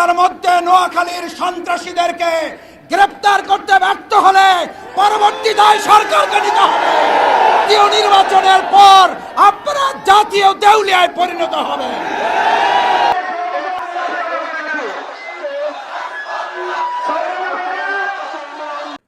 ঘণ্টার মধ্যে নোয়াখালীর সন্ত্রাসীদেরকে গ্রেপ্তার করতে ব্যর্থ হলে পরবর্তী দায় সরকারকে নিতে হবে। নির্বাচনের পর আপনারা জাতীয় দেউলিয়ায় পরিণত হবে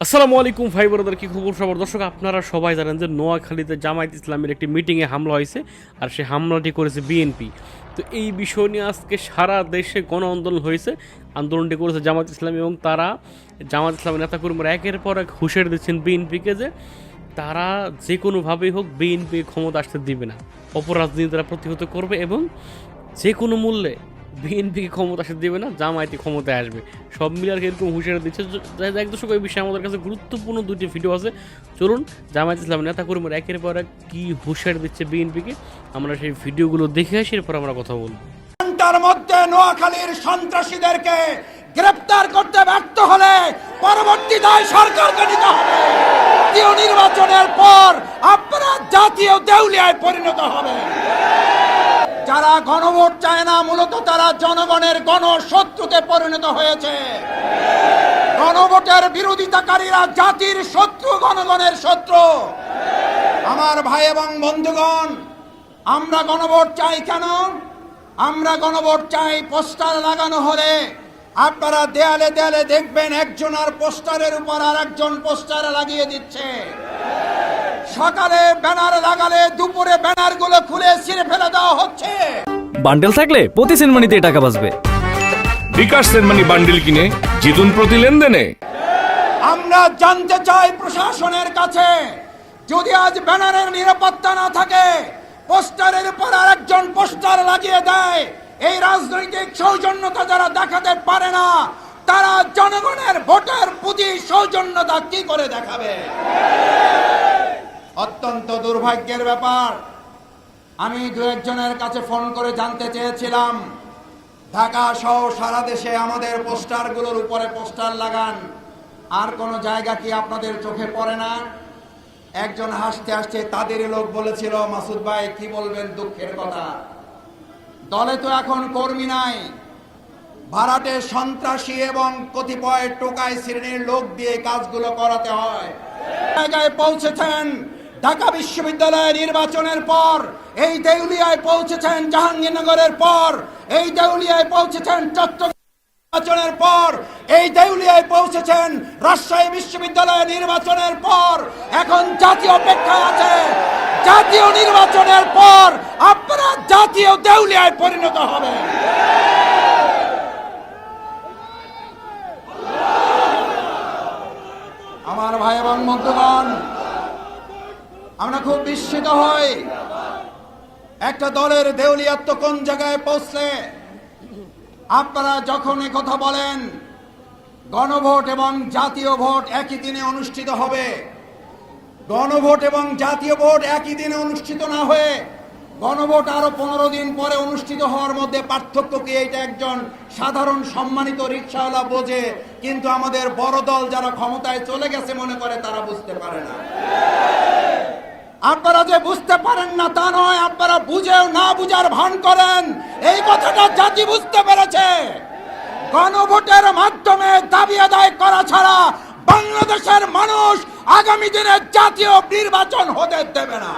আসসালামু আলাইকুম ভাই বোনদের, কি খবর সবার? দর্শক, আপনারা সবাই জানেন যে নোয়াখালীতে জামায়াত ইসলামের একটি মিটিংয়ে হামলা হয়েছে আর সেই হামলাটি করেছে বিএনপি। তো এই বিষয় নিয়ে আজকে সারা দেশে গণ আন্দোলন হয়েছে। আন্দোলনটি করেছে জামাত ইসলাম এবং তারা জামাত ইসলামের নেতাকর্মীরা একের পর এক হুঁশিয়ারি দিচ্ছেন বিএনপিকে যে তারা যে কোনোভাবেই হোক বিএনপি ক্ষমতা আসতে দিবে না। অপরাধ অপরাজনীতি তারা প্রতিহত করবে এবং যে কোনো মূল্যে বিএনপিকে ক্ষমতা আসতে দেবে না, জামায়াতি ক্ষমতায় আসবে। সব মিলে আর এরকম হুঁশিয়ারি দিচ্ছে এক দশক এই বিষয়ে আমাদের কাছে গুরুত্বপূর্ণ দুটি ভিডিও আছে। চলুন, জামায়াত ইসলাম নেতা কর্মীরা একের পর এক কী হুঁশিয়ারি দিচ্ছে বিএনপিকে আমরা সেই ভিডিওগুলো দেখে আসি, এরপর আমরা কথা বলব। ঘণ্টার মধ্যে নোয়াখালীর সন্ত্রাসীদেরকে গ্রেপ্তার করতে ব্যর্থ হলে পরবর্তী দায় সরকারকে নিতে হবে। নির্বাচনের পর আপনারা জাতীয় দেউলিয়ায় পরিণত হবে। যারা গণভোট চায় না, মূলত তারা জনগণের গণশত্রুতে পরিণত হয়েছে। গণভোটের বিরোধিতাকারীরা জাতির শত্রু, গণগণের শত্রু। আমার ভাই এবং বন্ধুগণ, আমরা গণভোট চাই কেন? আমরা গণভোট চাই পোস্টার লাগানো হলে। আপনারা দেয়ালে দেয়ালে দেখবেন একজন আর পোস্টারের উপর আর একজন পোস্টার লাগিয়ে দিচ্ছে। সকালে ব্যানার লাগালে দুপুরে ব্যানারগুলো খুলে ছিঁড়ে ফেলে দেওয়া হচ্ছে। বান্ডেল থাকলে প্রতি সেনমানিতে টাকা বাঁচবে। বিকাশ সেনমানি বান্ডিল কিনে জিতুন প্রতি লেনদেনে। আমরা জানতে চাই প্রশাসনের কাছে যদি আজ ব্যানারের নিরাপত্তা না থাকে পোস্টারের উপর আরেকজন পোস্টার লাগিয়ে দেয় এই রাজনৈতিক সৌজন্যতা যারা দেখাতে পারে না তারা জনগণের ভোটের প্রতি সৌজন্যতা কি করে দেখাবে? অত্যন্ত দুর্ভাগ্যের ব্যাপার। আমি দু একজনের কাছে ফোন করে জানতে চেয়েছিলাম। ঢাকা সহ সারা দেশে আমাদের পোস্টারগুলোর উপরে পোস্টার লাগান। আর কোন জায়গা কি আপনাদের চোখে পড়ে না? একজন হাসতে হাসতে তাদেরই লোক বলেছিল, মাসুদ ভাই, কি বলবেন দুঃখের কথা? দলে তো এখন কর্মী নাই। ভাড়াটে সন্ত্রাসী এবং কতিপয় টোকাই শ্রেণির লোক দিয়ে কাজগুলো করাতে হয়। জায়গায় পৌঁছেছেন ঢাকা বিশ্ববিদ্যালয় নির্বাচনের পর, এই দেউলিয়ায় পৌঁছেছেন জাহাঙ্গীরনগরের পর, এই দেউলিয়ায় পৌঁছেছেন চট্টগ্রাম নির্বাচনের পর, এই দেউলিয়ায় পৌঁছেছেন রাজশাহী বিশ্ববিদ্যালয় নির্বাচনের পর, এখন জাতীয় অপেক্ষায় আছে। জাতীয় নির্বাচনের পর আপনারা জাতীয় দেউলিয়ায় পরিণত হবে আমার ভাই এবং বন্ধুগণ আমরা খুব বিস্মিত হই। একটা দলের দেউলিয়াত্ম কোন জায়গায় পৌঁছলে? আপনারা যখন কথা বলেন, গণভোট এবং জাতীয় ভোট একই দিনে অনুষ্ঠিত হবে। গণভোট এবং জাতীয় ভোট একই দিনে অনুষ্ঠিত না হয়ে গণভোট আরও পনেরো দিন পরে অনুষ্ঠিত হওয়ার মধ্যে পার্থক্য কি? এটা একজন সাধারণ সম্মানিত রিক্সাওয়ালা বোঝে, কিন্তু আমাদের বড় দল যারা ক্ষমতায় চলে গেছে মনে করে তারা বুঝতে পারে না। আপনারা যে বুঝতে পারেন না তা নয়, আপনারা বুঝেও না বুঝার ভান করেন। এই কথাটা জাতি বুঝতে পেরেছে। গণভোটের মাধ্যমে দাবি আদায় করা ছাড়া বাংলাদেশের মানুষ আগামী দিনে জাতীয় নির্বাচন হতে দেবে না।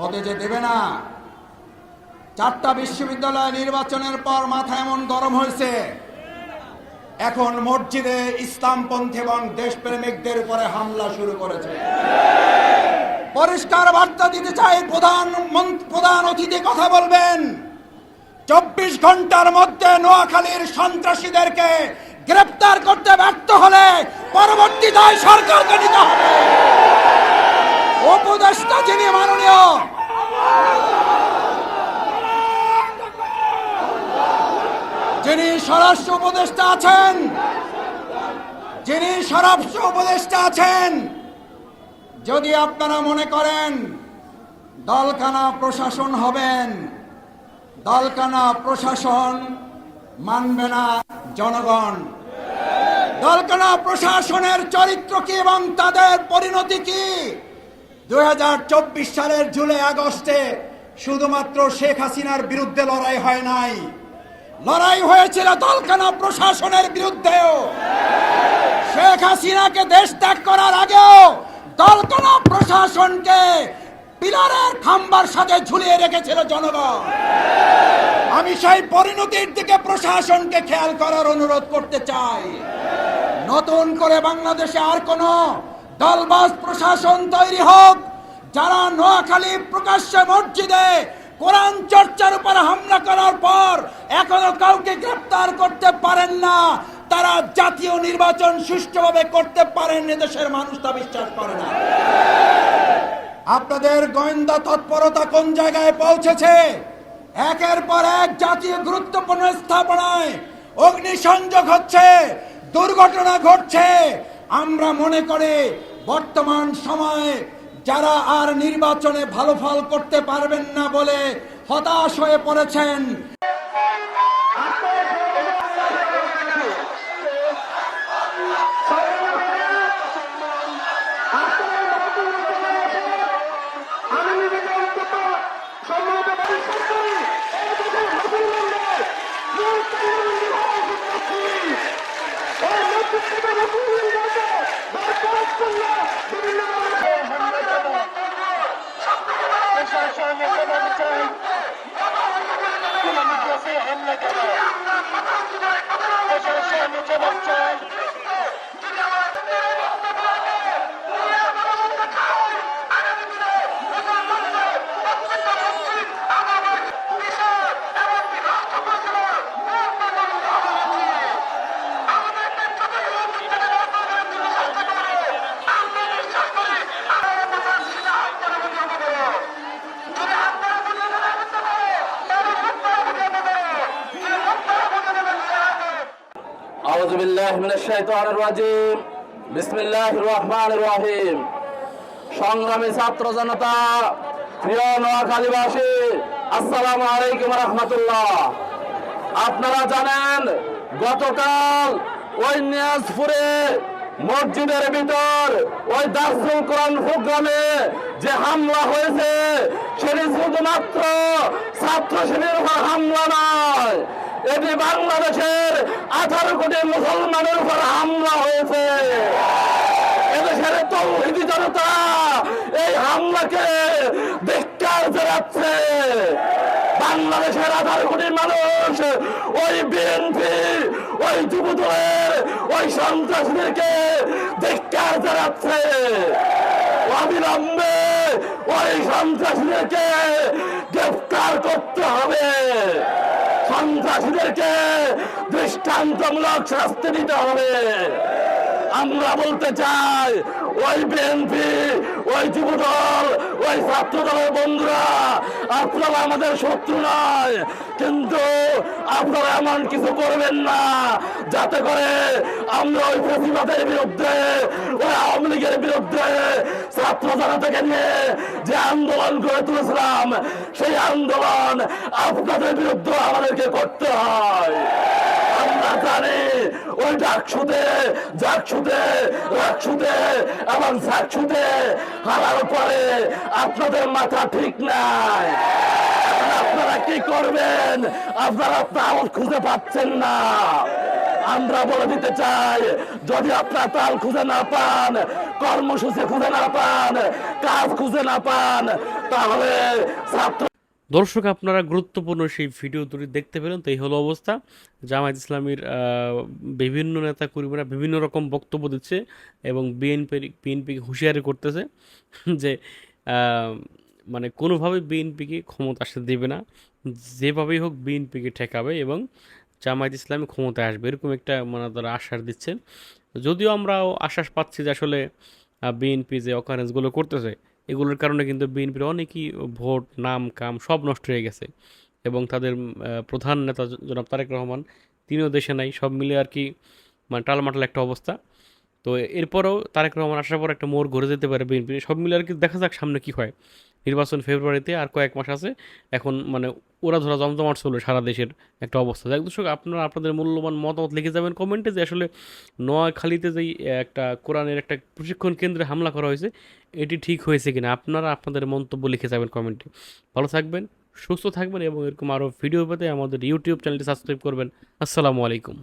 হতে যে দেবে না। চারটা বিশ্ববিদ্যালয় নির্বাচনের পর মাথা এমন গরম হয়েছে। এখন মসজিদে ইসলামপন্থী এবং দেশপ্রেমিকদের উপরে হামলা শুরু করেছে। পরিষ্কার বার্তা দিতে চাই, প্রধান প্রধান অতিথি কথা বলবেন। চব্বিশ ঘণ্টার মধ্যে নোয়াখালীর সন্ত্রাসীদেরকে গ্রেপ্তার করতে ব্যর্থ হলে পরবর্তী দায় সরকারকে নিতে হবে। উপদেষ্টা যিনি মাননীয় যিনি স্বরাষ্ট্র উপদেষ্টা আছেন, যিনি স্বরাষ্ট্র উপদেষ্টা আছেন, যদি আপনারা মনে করেন দলকানা প্রশাসন হবেন দলকানা প্রশাসন মানবে না জনগণ। দলকানা প্রশাসনের চরিত্র কি এবং তাদের পরিণতি কি? দুই হাজার চব্বিশ সালের জুলাই আগস্টে শুধুমাত্র শেখ হাসিনার বিরুদ্ধে লড়াই হয় নাই। লড়াই হয়েছিল দলকানা প্রশাসনের বিরুদ্ধেও। শেখ হাসিনাকে দেশ ত্যাগ করার আগেও দলকানা প্রশাসনকে পিলারের খাম্বার সাথে ঝুলিয়ে রেখেছিল জনগণ। আমি সেই পরিণতির দিকে প্রশাসনকে খেয়াল করার অনুরোধ করতে চাই। নতুন করে বাংলাদেশে আর কোন দলবাস প্রশাসন তৈরি হোক, যারা নোয়াখালী প্রকাশ্যে মসজিদে কোরআন চর্চার উপর হামলা করার পর এখনও কাউকে গ্রেফতার করতে পারেন না। তারা জাতীয় নির্বাচন সুষ্ঠুভাবে করতে পারেন দেশের মানুষ তা বিশ্বাস করে না। আপনাদের গোয়েন্দা তৎপরতা কোন জায়গায় পৌঁছেছে? একের পর এক জাতীয় গুরুত্বপূর্ণ স্থাপনায় অগ্নিসংযোগ হচ্ছে, দুর্ঘটনা ঘটছে। আমরা মনে করি বর্তমান সময়ে যারা আর নির্বাচনে ভালো ফল করতে পারবেন না বলে হতাশ হয়ে পড়েছেন। চাই কোন কাছে হামলা কেন প্রশাসন জবাব চাই أعوذ بالله من الشيطان الرجيم بسم الله الرحمن الرحيم সংগ্রামী ছাত্র জনতা প্রিয় নোয়াখালীবাসী আসসালামু আলাইকুম রহমতুল্লাহ আপনারা জানেন গতকাল ওই নিয়াজপুরে মসজিদের ভিতর ওই দার্সুল কোরআন প্রোগ্রামে যে হামলা হয়েছে সেটি শুধুমাত্র ছাত্র শ্রেণীর উপর হামলা নয় এটি বাংলাদেশের আঠারো কোটি মুসলমানের উপর হামলা হয়েছে। এদেশের তৌহিদি জনতা এই হামলাকে ধিক্কার জানাচ্ছে। বাংলাদেশের আঠারো কোটি মানুষ ওই বিএনপি, ওই যুবদলের, ওই সন্ত্রাসীদেরকে ধিক্কার জানাচ্ছে। অবিলম্বে ওই সন্ত্রাসীদেরকে গ্রেফতার করতে হবে। সন্ত্রাসীদেরকে দৃষ্টান্তমূলক শাস্তি দিতে হবে। আমরা বলতে চাই, ওই বিএনপি ওই যুবদল, ওই ছাত্র দলের বন্ধুরা, আপনারা আমাদের শত্রু নয়, কিন্তু আপনারা এমন কিছু করবেন না, যাতে করে আমরা ওই প্রতিবাদের বিরুদ্ধে, ওই আওয়ামী লীগের বিরুদ্ধে ছাত্র জনতাকে নিয়ে যে আন্দোলন করে তুলেছিলাম, সেই আন্দোলন আপনাদের বিরুদ্ধে আমাদেরকে করতে হয়। রাকসুতে এবং হারার পরে আপনাদের মাথা ঠিক নাই। আপনারা কি করবেন? আপনারা তাল খুঁজে পাচ্ছেন না। আমরা বলে দিতে চাই, যদি আপনারা তাল খুঁজে না পান, কর্মসূচি খুঁজে না পান, কাজ খুঁজে না পান, তাহলে ছাত্র দর্শক, আপনারা গুরুত্বপূর্ণ সেই ভিডিও দুটি দেখতে পেলেন। তো এই হলো অবস্থা। জামায়াত ইসলামীর বিভিন্ন নেতা কর্মীরা বিভিন্ন রকম বক্তব্য দিচ্ছে এবং বিএনপির বিএনপিকে হুঁশিয়ারি করতেছে যে মানে কোনোভাবে বিএনপিকে ক্ষমতা আসতে দেবে না। যেভাবেই হোক বিএনপিকে ঠেকাবে এবং জামায়াত ইসলামী ক্ষমতায় আসবে। এরকম একটা মানে তারা আশ্বাস দিচ্ছেন যদিও আমরাও আশ্বাস পাচ্ছি যে আসলে বিএনপি যে অকারেন্সগুলো করতেছে এগুলোর কারণে কিন্তু বিএনপির অনেকই ভোট, নাম, কাম সব নষ্ট হয়ে গেছে। এবং তাদের প্রধান নেতা জনাব তারেক রহমান, তিনিও দেশে নাই, সব মিলে আর কি মানে টালমাটাল একটা অবস্থা। তো এরপরেও তারেক রহমান আসার পর একটা মোড় ঘুরে যেতে পারে বিএনপি। সব মিলে আর কি দেখা যাক সামনে কি হয়। নির্বাচন ফেব্রুয়ারিতে আর কয়েক মাস আছে। এখন মানে ওরা ধরা জমজমাট চলবে সারা দেশের একটা অবস্থা। যাক দর্শক, আপনারা আপনাদের মূল্যবান মতামত লিখে যাবেন কমেন্টে যে আসলে নোয়াখালীতে যেই একটা কোরআনের একটা প্রশিক্ষণ কেন্দ্রে হামলা করা হয়েছে, এটি ঠিক হয়েছে কিনা? আপনারা আপনাদের মন্তব্য লিখে যাবেন কমেন্টে। ভালো থাকবেন, সুস্থ থাকবেন এবং এরকম আরও ভিডিও পেতে আমাদের ইউটিউব চ্যানেলটি সাবস্ক্রাইব করবেন। আসসালামু আলাইকুম।